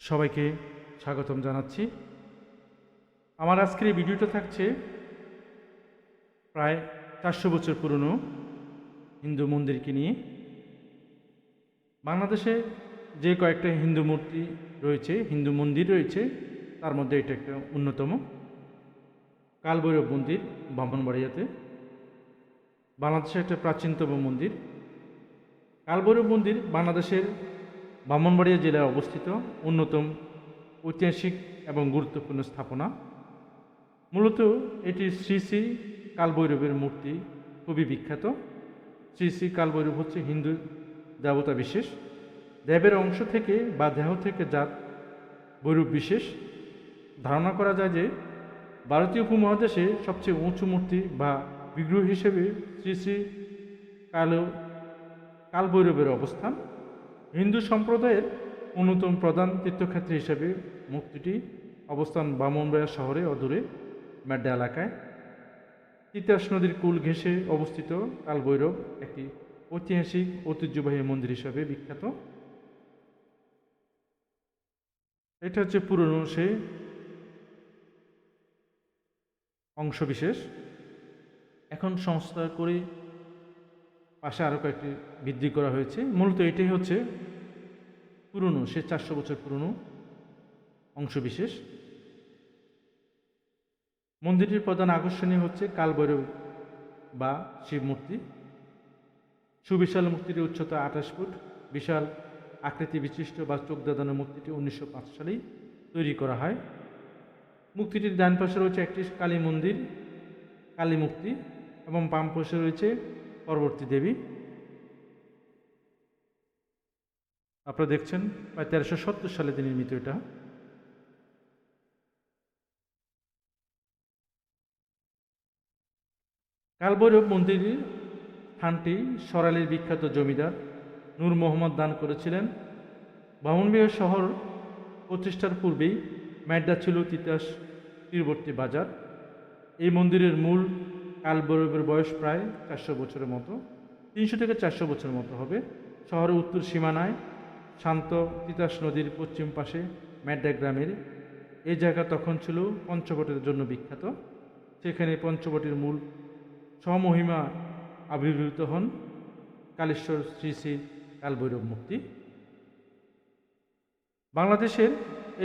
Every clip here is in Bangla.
সবাইকে স্বাগতম জানাচ্ছি। আমার আজকের এই ভিডিওটা থাকছে প্রায় চারশো বছর পুরনো হিন্দু মন্দিরকে নিয়ে। বাংলাদেশে যে কয়েকটা হিন্দু মূর্তি রয়েছে, হিন্দু মন্দির রয়েছে, তার মধ্যে এটা একটা অন্যতম। কালভৈরব মন্দির ব্রাহ্মণবাড়িয়াতে। বাংলাদেশের একটা প্রাচীনতম মন্দির। কালভৈরব মন্দির বাংলাদেশের ব্রাহ্মণবাড়িয়া জেলায় অবস্থিত অন্যতম ঐতিহাসিক এবং গুরুত্বপূর্ণ স্থাপনা। মূলত এটি শ্রী শ্রী কালভৈরবের মূর্তি, খুবই বিখ্যাত। শ্রী শ্রী কালভৈরব হচ্ছে হিন্দু দেবতা বিশেষ। দেবের অংশ থেকে বা দেহ থেকে জাত বৈরূপ বিশেষ। ধারণা করা যায় যে ভারতীয় উপমহাদেশে সবচেয়ে উঁচু মূর্তি বা বিগ্রহ হিসেবে শ্রী শ্রী কাল কালভৈরবের অবস্থান। হিন্দু সম্প্রদায়ের অন্যতম প্রধান তীর্থক্ষেত্র হিসেবে মূর্তিটি অবস্থান বামনবাড়িয়া শহরে অদূরে ম্যাড্ডা এলাকায়। তিতাস নদীর কুল ঘেঁষে অবস্থিত কালভৈরব একটি ঐতিহাসিক ঐতিহ্যবাহী মন্দির হিসাবে বিখ্যাত। এটা হচ্ছে পুরনো সে অংশবিশেষ। এখন সংস্কার করে পাশে আরও কয়েকটি বৃদ্ধি করা হয়েছে। মূলত এটাই হচ্ছে পুরনো, সে চারশো বছর পুরনো অংশবিশেষ। মন্দিরটির প্রধান আকর্ষণীয় হচ্ছে কালভৈরব বা শিব মূর্তি সুবিশাল মূর্তিটির উচ্চতা আঠাশ ফুট, বিশাল আকৃতি বিশিষ্ট বা চোখ দাদানো মূর্তিটি উনিশশো পাঁচ সালেই তৈরি করা হয়। মূর্তিটির ডান পাশে রয়েছে একটি কালী মন্দির, কালী মূর্তি এবং বাম পাশে রয়েছে পরবর্তী দেবী। আপনারা দেখছেন প্রায় তেরোশো সত্তর সালে নির্মিত এটা। কালভৈরব মন্দিরের স্থানটি সরালের বিখ্যাত জমিদার নূর মোহাম্মদ দান করেছিলেন। বামনবিহার শহর প্রতিষ্ঠার পূর্বেই ম্যাড্ডা ছিল তিতাস তীরবর্তী বাজার। এই মন্দিরের মূল কালভৈরবের বয়স প্রায় চারশো বছরের মতো, তিনশো থেকে চারশো বছরের মতো হবে। শহরের উত্তর সীমানায় শান্ত তিতাস নদীর পশ্চিম পাশে ম্যাড্ডা গ্রামের এই জায়গা তখন ছিল পঞ্চবটের জন্য বিখ্যাত। সেখানে পঞ্চবটির মূল স্বমহিমা আবির্ভূত হন কালেশ্বর শ্রী শ্রী কালভৈরব মূর্তি। বাংলাদেশের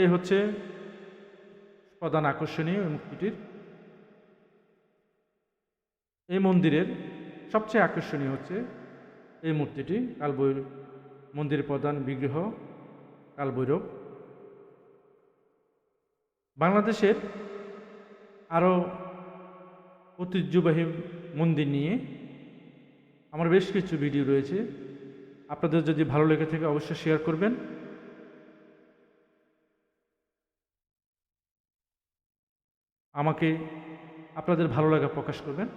এই হচ্ছে প্রধান আকর্ষণীয় এই মূর্তিটির। এই মন্দিরের সবচেয়ে আকর্ষণীয় হচ্ছে এই মূর্তিটি কালভৈরব মন্দিরের প্রধান বিগ্রহ কালভৈরব। বাংলাদেশের আরও ঐতিহ্যবাহী মন্দির নিয়ে আমার বেশ কিছু ভিডিও রয়েছে। আপনাদের যদি ভালো লেগে থাকে অবশ্যই শেয়ার করবেন। আমাকে আপনাদের ভালো লাগা প্রকাশ করবেন।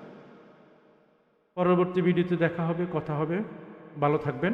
পরবর্তী ভিডিওতে দেখা হবে, কথা হবে। ভালো থাকবেন।